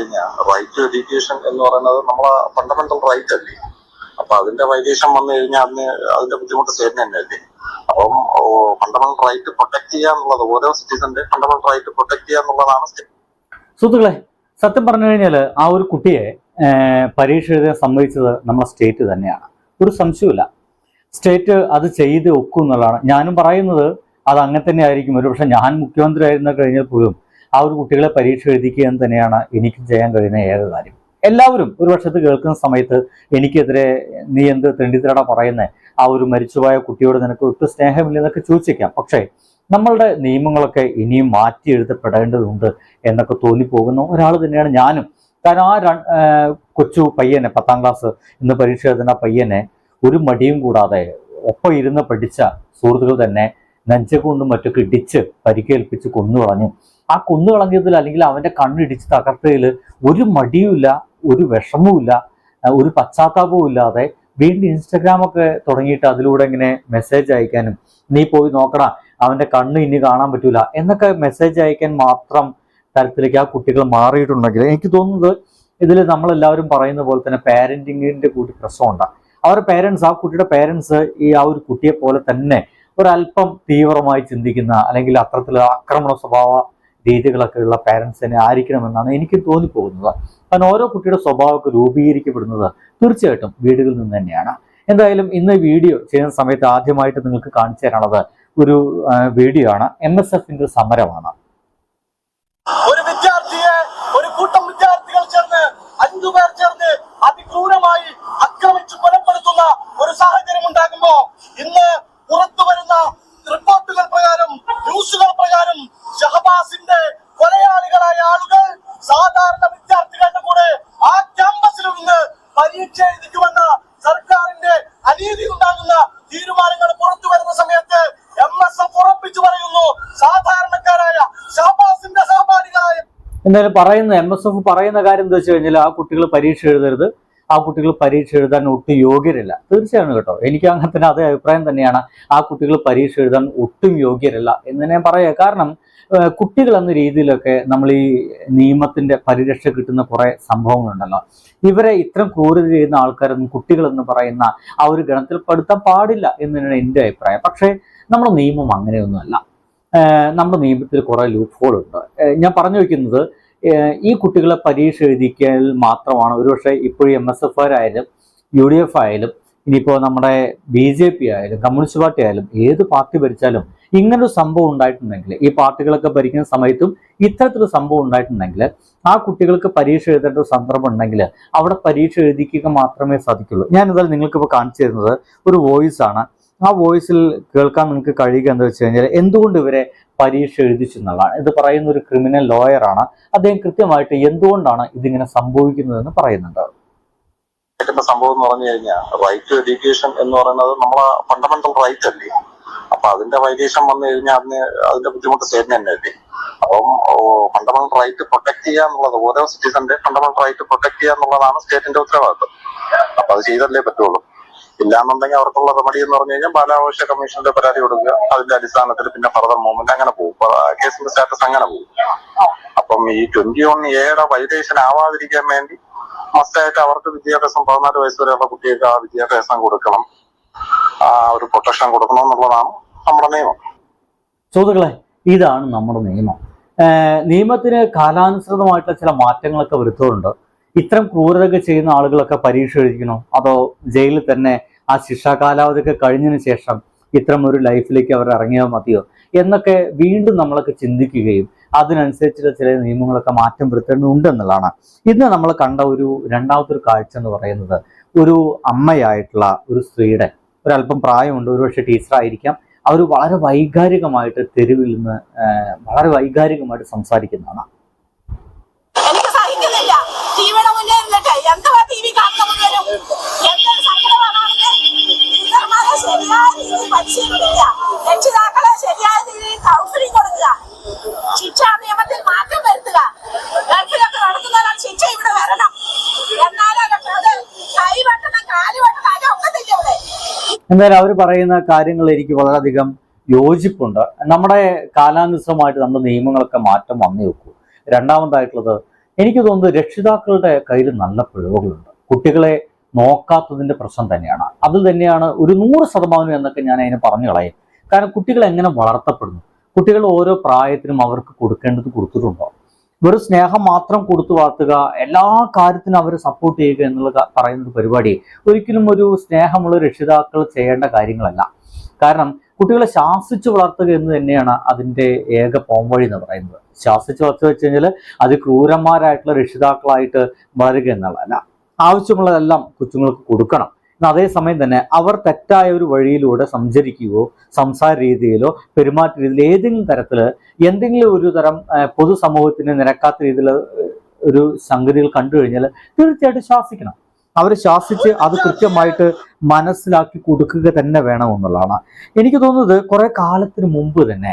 കഴിഞ്ഞാൽ right to education എന്ന് പറയുന്നത് നമ്മളെ ഫണ്ടമെന്റൽ റൈറ്റ് അല്ലേ? അപ്പൊ അതിന്റെ വൈദേശം വന്നു കഴിഞ്ഞാൽ അതിന് അതിന്റെ ബുദ്ധിമുട്ട് സ്റ്റേറ്റിന് തന്നെ അല്ലേ അപ്പം ഫണ്ടമെന്റൽ റൈറ്റ് പ്രൊട്ടക്ട് ചെയ്യുക എന്നുള്ളത് ഓരോ സിറ്റിസന്റെ ഫണ്ടമെന്റൽ റൈറ്റ് പ്രൊട്ടക്ട് ചെയ്യുക എന്നുള്ളതാണ് സുഹൃത്തുക്കളെ സത്യം പറഞ്ഞു കഴിഞ്ഞാൽ ആ ഒരു കുട്ടിയെ പരീക്ഷ എഴുതാൻ സമ്മതിച്ചത് നമ്മുടെ സ്റ്റേറ്റ് തന്നെയാണ്. ഒരു സംശയമില്ല സ്റ്റേറ്റ് അത് ചെയ്ത് ഒക്കും എന്നുള്ളതാണ് ഞാനും പറയുന്നത് അത് അങ്ങനെ തന്നെ ആയിരിക്കും ഒരു പക്ഷെ ഞാൻ മുഖ്യമന്ത്രി ആയിരുന്ന കഴിഞ്ഞാൽ പോലും ആ ഒരു കുട്ടികളെ പരീക്ഷ എഴുതിക്കുക എന്ന് തന്നെയാണ് എനിക്ക് ചെയ്യാൻ കഴിയുന്ന ഏക കാര്യം. എല്ലാവരും ഒരു വർഷത്ത് കേൾക്കുന്ന സമയത്ത് എനിക്കെതിരെ നീ എന്ത് തെണ്ടിത്തരട പറയുന്നേ? ആ ഒരു മരിച്ചുപോയ കുട്ടിയോട് നിനക്ക് ഒട്ടും സ്നേഹമില്ലെന്നൊക്കെ ചോദിച്ചേക്കാം. പക്ഷേ നമ്മളുടെ നിയമങ്ങളൊക്കെ ഇനിയും മാറ്റി എഴുതപ്പെടേണ്ടതുണ്ട് എന്നൊക്കെ തോന്നിപ്പോകുന്ന ഒരാൾ തന്നെയാണ് ഞാനും. കാരണം ആ ര- കൊച്ചു പയ്യനെ പത്താം ക്ലാസ് ഇന്ന് പരീക്ഷ എഴുതുന്ന പയ്യനെ ഒരു മടിയും കൂടാതെ ഒപ്പം ഇരുന്ന് പഠിച്ച സുഹൃത്തുക്കൾ തന്നെ നെഞ്ചകൊണ്ടും മറ്റൊക്കെ ഇടിച്ച് പരിക്കേൽപ്പിച്ച് കൊന്നുകളഞ്ഞു. ആ കുന്നുകളഞ്ഞതിൽ അല്ലെങ്കിൽ അവന്റെ കണ്ണിടിച്ച് തകർത്തതിൽ ഒരു മടിയുമില്ല ഒരു വിഷമവുമില്ല ഒരു പശ്ചാത്താപവും ഇല്ലാതെ വീണ്ടും ഇൻസ്റ്റഗ്രാമൊക്കെ തുടങ്ങിയിട്ട് അതിലൂടെ ഇങ്ങനെ മെസ്സേജ് അയക്കാനും നീ പോയി നോക്കടാ അവന്റെ കണ്ണ് ഇനി കാണാൻ പറ്റൂല എന്നൊക്കെ മെസ്സേജ് അയക്കാൻ മാത്രം തരത്തിലേക്ക് ആ കുട്ടികൾ മാറിയിട്ടുണ്ടെങ്കിൽ എനിക്ക് തോന്നുന്നത് ഇതിൽ നമ്മളെല്ലാവരും പറയുന്ന പോലെ തന്നെ പാരന്റിങ്ങിന്റെ കൂടി പ്രശ്നമുണ്ടാകും അവരുടെ പേരൻസ് ആ കുട്ടിയുടെ പേരൻസ് ഈ ആ ഒരു കുട്ടിയെ പോലെ തന്നെ ഒരല്പം തീവ്രമായി ചിന്തിക്കുന്ന അല്ലെങ്കിൽ അത്തരത്തിലുള്ള ആക്രമണ സ്വഭാവ രീതികളൊക്കെ ഉള്ള പാരൻസ് തന്നെ ആയിരിക്കണമെന്നാണ് എനിക്ക് തോന്നിപ്പോകുന്നത്. കാരണം ഓരോ കുട്ടിയുടെ സ്വഭാവമൊക്കെ രൂപീകരിക്കപ്പെടുന്നത് തീർച്ചയായിട്ടും വീടുകളിൽ നിന്ന് തന്നെയാണ്. എന്തായാലും ഇന്ന് വീഡിയോ ചെയ്യുന്ന സമയത്ത് ആദ്യമായിട്ട് നിങ്ങൾക്ക് കാണിച്ചു തരാനുള്ളത് ഒരു വീഡിയോ ആണ്. എം എസ് എഫിന്റെ സമരമാണ് ഒരു വിദ്യാർത്ഥിയെ ഒരു കൂട്ടം വിദ്യാർത്ഥികൾ ചേർന്ന് അഞ്ചു പേർ ചേർന്ന് അതിക്രൂരമായി ആക്രമിച്ചു കൊലപ്പെടുത്തുന്ന ഒരു സാഹചര്യം ഉണ്ടാകുമ്പോ ഇന്ന് പുറത്തു വരുന്ന റിപ്പോർട്ടുകൾ പ്രകാരം ന്യൂസുകൾ പ്രകാരം ഷഹബാസിന്റെ കൊലയാളികളായ ആളുകൾ സാധാരണ വിദ്യാർത്ഥികളുടെ കൂടെ ആ ക്യാമ്പസിൽ നിന്ന് പരീക്ഷ എഴുതിക്കുമെന്ന സർക്കാരിന്റെ അനീതി ഉണ്ടാകുന്ന തീരുമാനങ്ങൾ പുറത്തു വരുന്ന സമയത്ത് എം എസ് എഫ് ഉറപ്പിച്ചു പറയുന്നു. സാധാരണക്കാരായ ഷഹബാസിന്റെ സഹപാഠികളായ എന്തായാലും പറയുന്ന എം എസ് എഫ് പറയുന്ന കാര്യം എന്താ വെച്ച് കഴിഞ്ഞാൽ ആ കുട്ടികൾ പരീക്ഷ എഴുതരുത്. ആ കുട്ടികൾ പരീക്ഷ എഴുതാൻ ഒട്ടും യോഗ്യരല്ല. തീർച്ചയാണ് കേട്ടോ. എനിക്ക് അങ്ങനെ തന്നെ അതേ അഭിപ്രായം തന്നെയാണ്. ആ കുട്ടികൾ പരീക്ഷ എഴുതാൻ ഒട്ടും യോഗ്യരല്ല എന്ന് ഞാൻ പറയാം. കാരണം കുട്ടികൾ എന്ന രീതിയിലൊക്കെ നമ്മൾ ഈ നിയമത്തിന്റെ പരിരക്ഷ കിട്ടുന്ന കുറെ സംഭവങ്ങളുണ്ടല്ലോ. ഇവരെ ഇത്രയും ക്രൂരത ചെയ്യുന്ന ആൾക്കാരൊന്നും കുട്ടികളെന്ന് പറയുന്ന ആ ഒരു ഗണത്തിൽ പെടുത്താൻ പാടില്ല എന്ന് തന്നെയാണ് എന്റെ അഭിപ്രായം. പക്ഷേ നമ്മുടെ നിയമം അങ്ങനെയൊന്നുമല്ല. നമ്മുടെ നിയമത്തിൽ കുറെ ലൂപ്പ് ഉണ്ട്. ഞാൻ പറഞ്ഞു വെക്കുന്നത് ഈ കുട്ടികളെ പരീക്ഷ എഴുതിക്കൽ മാത്രമാണ്. ഒരുപക്ഷെ ഇപ്പോഴും എം എസ് എഫ് ആയാലും യു ഡി എഫ് ആയാലും ഇനിയിപ്പോൾ നമ്മുടെ ബി ജെ പി ആയാലും കമ്മ്യൂണിസ്റ്റ് പാർട്ടി ആയാലും ഏത് പാർട്ടി ഭരിച്ചാലും ഇങ്ങനൊരു സംഭവം ഉണ്ടായിട്ടുണ്ടെങ്കിൽ ഈ പാർട്ടികളൊക്കെ ഭരിക്കുന്ന സമയത്തും ഇത്തരത്തിലൊരു സംഭവം ഉണ്ടായിട്ടുണ്ടെങ്കിൽ ആ കുട്ടികൾക്ക് പരീക്ഷ എഴുതേണ്ട ഒരു സന്ദർഭം ഉണ്ടെങ്കിൽ അവിടെ പരീക്ഷ എഴുതിക്കുക മാത്രമേ സാധിക്കുള്ളൂ. എന്തായാലും നിങ്ങൾക്കിപ്പോൾ കാണിച്ചു തരുന്നത് ഒരു വോയിസ് ആണ്. ആ വോയിസിൽ കേൾക്കാൻ നിങ്ങൾക്ക് കഴിയുക എന്ന് വെച്ച് കഴിഞ്ഞാൽ എന്തുകൊണ്ട് ഇവരെ പരീക്ഷ എഴുതിച്ചു എന്നുള്ളതാണ്. ഇത് പറയുന്ന ഒരു ക്രിമിനൽ ലോയറാണ് അദ്ദേഹം കൃത്യമായിട്ട് എന്തുകൊണ്ടാണ് ഇതിങ്ങനെ സംഭവിക്കുന്നതെന്ന് പറയുന്നുണ്ട്. സ്റ്റേറ്റിന്റെ സംഭവം എന്ന് പറഞ്ഞു കഴിഞ്ഞാൽ റൈറ്റ് ടു എഡ്യൂക്കേഷൻ എന്ന് പറയുന്നത് നമ്മളെ ഫണ്ടമെന്റൽ റൈറ്റ് അല്ലേ? അപ്പൊ അതിന്റെ വൈദേശം വന്നു കഴിഞ്ഞാൽ അതിന് അതിന്റെ ബുദ്ധിമുട്ട് സ്റ്റേറ്റിന് തന്നെ അല്ലേ? അപ്പം ഫണ്ടമെന്റൽ റൈറ്റ് പ്രൊട്ടക്ട് ചെയ്യുക എന്നുള്ളത് ഓരോ സിറ്റിസന്റെ ഫണ്ടമെന്റൽ റൈറ്റ് പ്രൊട്ടക്ട് ചെയ്യുക എന്നുള്ളതാണ് സ്റ്റേറ്റിന്റെ ഉത്തരവാദിത്വം. അപ്പൊ അത് ചെയ്തല്ലേ പറ്റുള്ളൂ. ഇല്ലാന്നുണ്ടെങ്കിൽ അവർക്കുള്ള റെമഡി എന്ന് പറഞ്ഞു കഴിഞ്ഞാൽ ബാലാവകാശ കമ്മീഷന്റെ പരാതി കൊടുക്കുക. അതിന്റെ അടിസ്ഥാനത്തിൽ പിന്നെ ഫർദർ മൂവ്മെന്റ് അങ്ങനെ പോകും. കേസിന്റെ സ്റ്റാറ്റസ് അങ്ങനെ പോകും. അപ്പം ഈ ട്വന്റി വൺ എയുടെ വൈലേഷൻ ആവാതിരിക്കാൻ വേണ്ടി മസ്റ്റായിട്ട് അവർക്ക് വിദ്യാഭ്യാസം പതിനാല് വയസ്സ് വരെയുള്ള കുട്ടികൾക്ക് ആ വിദ്യാഭ്യാസം കൊടുക്കണം. ആ ഒരു പ്രൊട്ടക്ഷൻ കൊടുക്കണം എന്നുള്ളതാണ് നമ്മുടെ നിയമം. സുഹൃത്തുക്കളെ ഇതാണ് നമ്മുടെ നിയമം. നിയമത്തിന് കാലാനുസൃതമായിട്ടുള്ള ചില മാറ്റങ്ങളൊക്കെ വരുത്തുന്നുണ്ട്. ഇത്തരം ക്രൂരതയൊക്കെ ചെയ്യുന്ന ആളുകളൊക്കെ പരീക്ഷ എഴുതിക്കണോ? അതോ ജയിലിൽ തന്നെ ആ ശിക്ഷാ കാലാവധിയൊക്കെ കഴിഞ്ഞതിന് ശേഷം ഇത്തരം ഒരു ലൈഫിലേക്ക് അവർ ഇറങ്ങിയാൽ മതിയോ? എന്നൊക്കെ വീണ്ടും നമ്മളൊക്കെ ചിന്തിക്കുകയും അതിനനുസരിച്ചുള്ള ചില നിയമങ്ങളൊക്കെ മാറ്റം വരുത്തേണ്ടതുണ്ട് എന്നുള്ളതാണ് ഇന്ന് നമ്മൾ കണ്ട ഒരു രണ്ടാമത്തെ ഒരു കാഴ്ച എന്ന് പറയുന്നത് ഒരു അമ്മയായിട്ടുള്ള ഒരു സ്ത്രീയുടെ ഒരല്പം പ്രായമുണ്ട് ഒരുപക്ഷെ ടീച്ചറായിരിക്കാം അവർ വളരെ വൈകാരികമായിട്ട് തെരുവിൽ നിന്ന് വളരെ വൈകാരികമായിട്ട് സംസാരിക്കുന്നതാണ്. എനിക്ക് സഹിക്കുന്നില്ല. ടിവിയുടെ എന്തായാലും അവർ പറയുന്ന കാര്യങ്ങൾ എനിക്ക് വളരെയധികം യോജിപ്പുണ്ട്. നമ്മുടെ കാലാനുസൃതമായിട്ട് നമ്മുടെ നിയമങ്ങളൊക്കെ മാറ്റം വന്നേ വെക്കൂ രണ്ടാമതായിട്ടുള്ളത് എനിക്ക് തോന്നുന്നത് രക്ഷിതാക്കളുടെ കയ്യിൽ നല്ല പിഴവുകളുണ്ട്. കുട്ടികളെ നോക്കാത്തതിന്റെ പ്രശ്നം തന്നെയാണ്. അത് തന്നെയാണ് ഒരു നൂറ് ശതമാനം എന്നൊക്കെ ഞാൻ അതിനെ പറഞ്ഞു കളയും. കാരണം കുട്ടികൾ എങ്ങനെ വളർത്തപ്പെടുന്നു? കുട്ടികൾ ഓരോ പ്രായത്തിനും അവർക്ക് കൊടുക്കേണ്ടത് കൊടുത്തിട്ടുണ്ടോ? വെറും സ്നേഹം മാത്രം കൊടുത്തു വളർത്തുക എല്ലാ കാര്യത്തിനും അവരെ സപ്പോർട്ട് ചെയ്യുക എന്നുള്ള പറയുന്ന പരിപാടി ഒരിക്കലും ഒരു സ്നേഹമുള്ള രക്ഷിതാക്കൾ ചെയ്യേണ്ട കാര്യങ്ങളല്ല. കാരണം കുട്ടികളെ ശാസിച്ചു വളർത്തുക എന്ന് തന്നെയാണ് അതിന്റെ ഏക പോംവഴി എന്ന് പറയുന്നത്. ശാസിച്ചു വളർത്തുക വെച്ച് കഴിഞ്ഞാൽ അത് ക്രൂരന്മാരായിട്ടുള്ള രക്ഷിതാക്കളായിട്ട് വളരുക എന്നുള്ളതല്ല. ആവശ്യമുള്ളതെല്ലാം കൊച്ചുങ്ങൾക്ക് കൊടുക്കണം. അതേസമയം തന്നെ അവർ തെറ്റായ ഒരു വഴിയിലൂടെ സഞ്ചരിക്കുകയോ സംസാര രീതിയിലോ പെരുമാറ്റ രീതിയിലോ ഏതെങ്കിലും തരത്തിൽ എന്തെങ്കിലും ഒരു തരം പൊതുസമൂഹത്തിന് നിരക്കാത്ത രീതിയിൽ ഒരു സംഗതികൾ കണ്ടു കഴിഞ്ഞാൽ തീർച്ചയായിട്ടും ശാസിക്കണം. അവർ ശാസിച്ച് അത് കൃത്യമായിട്ട് മനസ്സിലാക്കി കൊടുക്കുക തന്നെ വേണമെന്നുള്ളതാണ്. എനിക്ക് തോന്നുന്നത് കുറെ കാലത്തിന് മുമ്പ് തന്നെ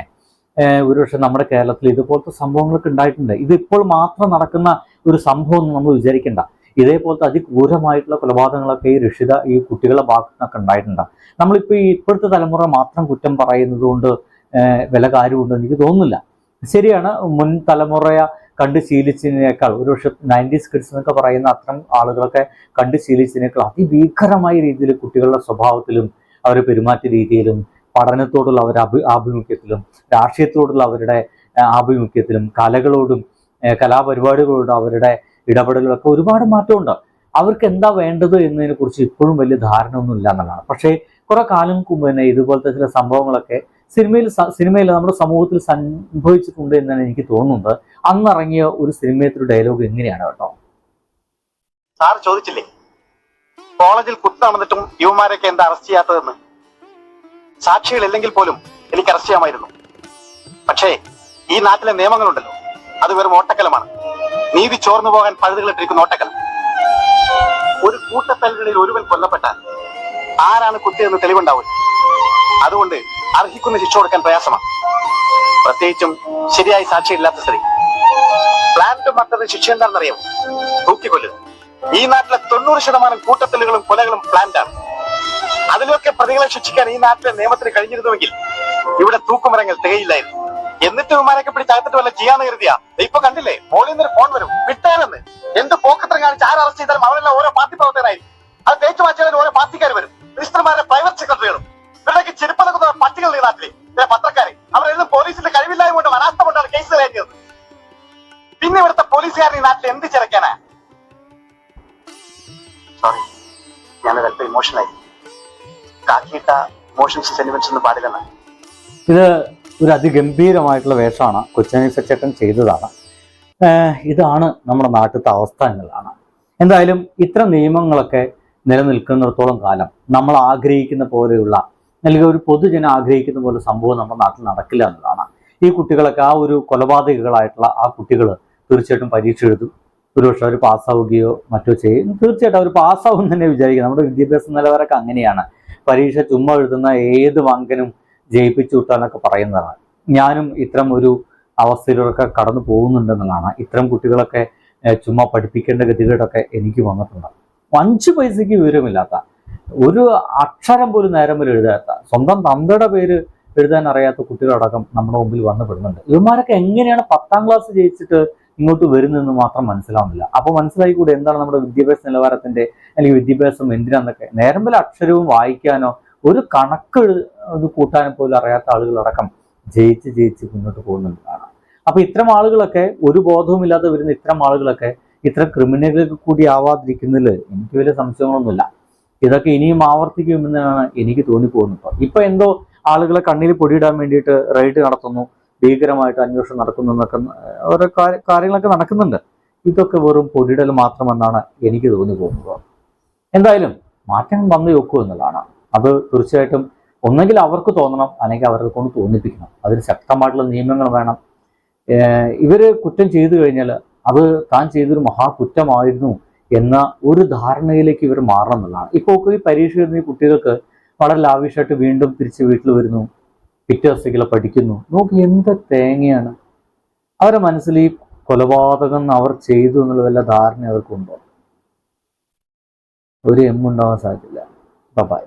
ഒരുപക്ഷെ നമ്മുടെ കേരളത്തിൽ ഇതുപോലത്തെ സംഭവങ്ങളൊക്കെ ഉണ്ടായിട്ടുണ്ട്. ഇത് ഇപ്പോൾ മാത്രം നടക്കുന്ന ഒരു സംഭവം നമ്മൾ വിചാരിക്കേണ്ട. ഇതേപോലത്തെ അതിക്രൂരമായിട്ടുള്ള കൊലപാതകങ്ങളൊക്കെ ഈ രക്ഷിത ഈ കുട്ടികളുടെ ഭാഗത്തു നിന്നൊക്കെ ഉണ്ടായിട്ടുണ്ട്. നമ്മളിപ്പോൾ ഈ ഇപ്പോഴത്തെ തലമുറ മാത്രം കുറ്റം പറയുന്നത് കൊണ്ട് വില കാര്യമുണ്ടെന്ന് എനിക്ക് തോന്നുന്നില്ല. ശരിയാണ് മുൻ തലമുറയെ കണ്ട് ശീലിച്ചതിനേക്കാൾ ഒരു പക്ഷെ നയന്റീസ് കിഡ്സ് എന്നൊക്കെ പറയുന്ന അത്തരം ആളുകളൊക്കെ കണ്ട് ശീലിച്ചതിനേക്കാൾ അതിഭീകരമായ രീതിയിൽ കുട്ടികളുടെ സ്വഭാവത്തിലും അവരുടെ പെരുമാറ്റ രീതിയിലും പഠനത്തോടുള്ള അവരുടെ അഭി ആഭിമുഖ്യത്തിലും രാഷ്ട്രീയത്തോടുള്ള അവരുടെ ആഭിമുഖ്യത്തിലും കലകളോടും കലാപരിപാടികളോടും അവരുടെ ഇടപെടലുകളൊക്കെ ഒരുപാട് മാറ്റമുണ്ട്. അവർക്ക് എന്താ വേണ്ടത് എന്നതിനെ കുറിച്ച് ഇപ്പോഴും വലിയ ധാരണ ഒന്നും ഇല്ല എന്നുള്ളതാണ്. പക്ഷേ കുറെ കാലം മുമ്പ് തന്നെ ഇതുപോലത്തെ ചില സംഭവങ്ങളൊക്കെ സിനിമയിൽ സിനിമയിൽ നമ്മുടെ സമൂഹത്തിൽ സംഭവിച്ചിട്ടുണ്ട് എന്നാണ് എനിക്ക് തോന്നുന്നത്. അന്നിറങ്ങിയ ഒരു സിനിമയത്തിൽ ഡയലോഗ് എങ്ങനെയാണ് കേട്ടോ? സാർ ചോദിച്ചില്ലേ? കോളേജിൽ കുത്ത് നടന്നിട്ടും യുവമാരൊക്കെ എന്താ അറസ്റ്റ് ചെയ്യാത്തതെന്ന്? സാക്ഷികളില്ലെങ്കിൽ പോലും എനിക്ക് അറസ്റ്റ് ചെയ്യാമായിരുന്നു. പക്ഷേ ഈ നാട്ടിലെ നിയമങ്ങളുണ്ടല്ലോ. അത് വെറും ഓട്ടക്കലമാണ്. നീതി ചോർന്നു പോകാൻ പഴുതുകളിട്ടിരിക്കുന്ന ഓട്ടക്കൽ. ഒരു കൂട്ടത്തലുകളിൽ ഒരുവൻ കൊല്ലപ്പെട്ടാൽ ആരാണ് കുത്തിയെന്ന് തെളിവുണ്ടാവില്ല അതുകൊണ്ട് അർഹിക്കുന്ന ശിക്ഷ കൊടുക്കാൻ പ്രയാസമാണ്. പ്രത്യേകിച്ചും ശരിയായി സാക്ഷിയില്ലാത്ത സ്ത്രീ. പ്ലാന്റ് മറ്റൊരു ശിക്ഷ എന്താണെന്നറിയാം തൂക്കിക്കൊല്ലുക. ഈ നാട്ടിലെ തൊണ്ണൂറ് ശതമാനം കൂട്ടത്തലുകളും കൊലകളും പ്ലാന്റാണ് അതിലൊക്കെ പ്രതികളെ ശിക്ഷിക്കാൻ ഈ നാട്ടിലെ നിയമത്തിന് കഴിഞ്ഞിരുന്നുവെങ്കിൽ ഇവിടെ തൂക്കുമരങ്ങൾ തികയില്ലായിരുന്നു. എന്നിട്ട് വിമാനൊക്കെ പിടിച്ച് അകത്തിട്ട് വല്ല ചെയ്യാന്ന് കരുതിയാ. ഇപ്പൊ കണ്ടില്ലേ? മോളിൽ നിന്ന് ഒരു ഫോൺ വരും. വിട്ടേനെന്ന് എന്ത് പോക്കത്രം കാണിച്ച് ആര് അറസ്റ്റ് ചെയ്താലും അവരെല്ലാം ഓരോ പാർട്ടി പ്രവർത്തകരായി. അത് തേച്ചു മാറ്റിയാലും ഓരോ പാർട്ടിക്കാർ വരും. മിനിസ്റ്റർമാരുടെ പ്രൈവറ്റ് സെക്രട്ടറികളും ഇവരുടെയൊക്കെ ചെരുപ്പതൊക്കെ പട്ടികൾ ഈ നാട്ടിലെ ചില പത്രക്കാരെ. അവരെല്ലാം പോലീസിന്റെ കഴിവില്ലായ്മ കൊണ്ട് വരാസ്ത കൊണ്ടാണ് കേസ് കയറ്റിയത് പിന്നെ ഇവിടുത്തെ പോലീസുകാരൻ ഈ നാട്ടിൽ എന്ത് ചിരക്കാനാ സോറി ഞാനത് അല്പം ഇമോഷനായി കാക്കിയിട്ട ഇമോഷൻസ് സെന്റിമെന്റ്സ് ഒന്നും പാടില്ലെന്ന്. ഇത് ഒരു അതിഗംഭീരമായിട്ടുള്ള വേഷമാണ് കൊച്ചനി സച്ചേട്ടൻ ചെയ്തതാണ്. ഇതാണ് നമ്മുടെ നാട്ടിലത്തെ അവസ്ഥ എന്നുള്ളതാണ്. എന്തായാലും ഇത്തരം നിയമങ്ങളൊക്കെ നിലനിൽക്കുന്നിടത്തോളം കാലം നമ്മൾ ആഗ്രഹിക്കുന്ന പോലെയുള്ള അല്ലെങ്കിൽ ഒരു പൊതുജനം ആഗ്രഹിക്കുന്ന പോലെ സംഭവം നമ്മുടെ നാട്ടിൽ നടക്കില്ല എന്നതാണ് ഈ കുട്ടികളൊക്കെ ആ ഒരു കൊലപാതകികളായിട്ടുള്ള ആ കുട്ടികൾ തീർച്ചയായിട്ടും പരീക്ഷ എഴുതും. ഒരുപക്ഷെ അവർ പാസ്സാവുകയോ മറ്റോ ചെയ്യും. തീർച്ചയായിട്ടും അവർ പാസ്സാവും തന്നെ വിചാരിക്കും. നമ്മുടെ വിദ്യാഭ്യാസ നിലവാരമൊക്കെ അങ്ങനെയാണ്. പരീക്ഷ ചുമ്മാ എഴുതുന്ന ഏത് വങ്കനും ജയിപ്പിച്ചു വിട്ടാന്നൊക്കെ പറയുന്നതാണ്. ഞാനും ഇത്തരം ഒരു അവസ്ഥയിലൊക്കെ കടന്നു പോകുന്നുണ്ടെന്നുള്ളതാണ്. ഇത്തരം കുട്ടികളൊക്കെ ചുമ്മാ പഠിപ്പിക്കേണ്ട ഗതികളൊക്കെ എനിക്ക് വന്നിട്ടുണ്ട്. അഞ്ച് പൈസയ്ക്ക് വിവരമില്ലാത്ത ഒരു അക്ഷരം പോലും നേരം വരെ എഴുതാത്ത സ്വന്തം തന്തയുടെ പേര് എഴുതാൻ അറിയാത്ത കുട്ടികളടക്കം നമ്മുടെ മുമ്പിൽ വന്നു പെടുന്നുണ്ട്. ഇവന്മാരൊക്കെ എങ്ങനെയാണ് പത്താം ക്ലാസ് ജയിച്ചിട്ട് ഇങ്ങോട്ട് വരുന്നതെന്ന് മാത്രം മനസ്സിലാവുന്നില്ല. അപ്പോൾ മനസ്സിലായിക്കൂടെ എന്താണ് നമ്മുടെ വിദ്യാഭ്യാസ നിലവാരത്തിന്റെ അല്ലെങ്കിൽ വിദ്യാഭ്യാസം എന്തിനാന്നൊക്കെ? നേരം വല്ല അക്ഷരവും വായിക്കാനോ ഒരു കണക്ക് ഇത് കൂട്ടാനും പോലും അറിയാത്ത ആളുകളടക്കം ജയിച്ച് ജയിച്ച് മുന്നോട്ട് പോകുന്നതാണ് അപ്പൊ ഇത്തരം ആളുകളൊക്കെ ഒരു ബോധവുമില്ലാതെ വരുന്ന ഇത്തരം ആളുകളൊക്കെ ഇത്തരം ക്രിമിനലുകൾ കൂടി ആവാതിരിക്കുന്നതിൽ എനിക്ക് വലിയ സംശയങ്ങളൊന്നുമില്ല. ഇതൊക്കെ ഇനിയും ആവർത്തിക്കുമെന്നാണ് എനിക്ക് തോന്നിപ്പോകുന്നത് ഇപ്പൊ. എന്തോ ആളുകളെ കണ്ണിൽ പൊടിയിടാൻ വേണ്ടിയിട്ട് റൈഡ് നടത്തുന്നു ഭീകരമായിട്ട് അന്വേഷണം നടക്കുന്നു എന്നൊക്കെ ഓരോ കാര്യങ്ങളൊക്കെ നടക്കുന്നുണ്ട്. ഇതൊക്കെ വെറും പൊടിയിടൽ മാത്രമെന്നാണ് എനിക്ക് തോന്നി പോകുന്നത് എന്തായാലും മാറ്റം വന്നു നോക്കൂ എന്നുള്ളതാണ്. അത് തീർച്ചയായിട്ടും ഒന്നെങ്കിൽ അവർക്ക് തോന്നണം അല്ലെങ്കിൽ അവരെ കൊണ്ട് തോന്നിപ്പിക്കണം. അതിന് ശക്തമായിട്ടുള്ള നിയമങ്ങൾ വേണം. ഇവർ കുറ്റം ചെയ്തു കഴിഞ്ഞാൽ അത് താൻ ചെയ്തൊരു മഹാകുറ്റമായിരുന്നു എന്ന ഒരു ധാരണയിലേക്ക് ഇവർ മാറണം എന്നുള്ളതാണ് ഇപ്പോൾ ഈ പരീക്ഷ എഴുതുന്ന ഈ കുട്ടികൾക്ക് വളരെ ലാവിഷായിട്ട് വീണ്ടും തിരിച്ച് വീട്ടിൽ വരുന്നു പിറ്റേ പഠിക്കുന്നു. നോക്ക് എന്ത് തേങ്ങയാണ്. അവരുടെ മനസ്സിൽ ഈ കൊലപാതകം അവർ ചെയ്തു എന്നുള്ള വല്ല ധാരണ അവർക്കുണ്ടോ? ഒരു എമ്മുണ്ടാവാൻ സാധ്യതയില്ല ബൈ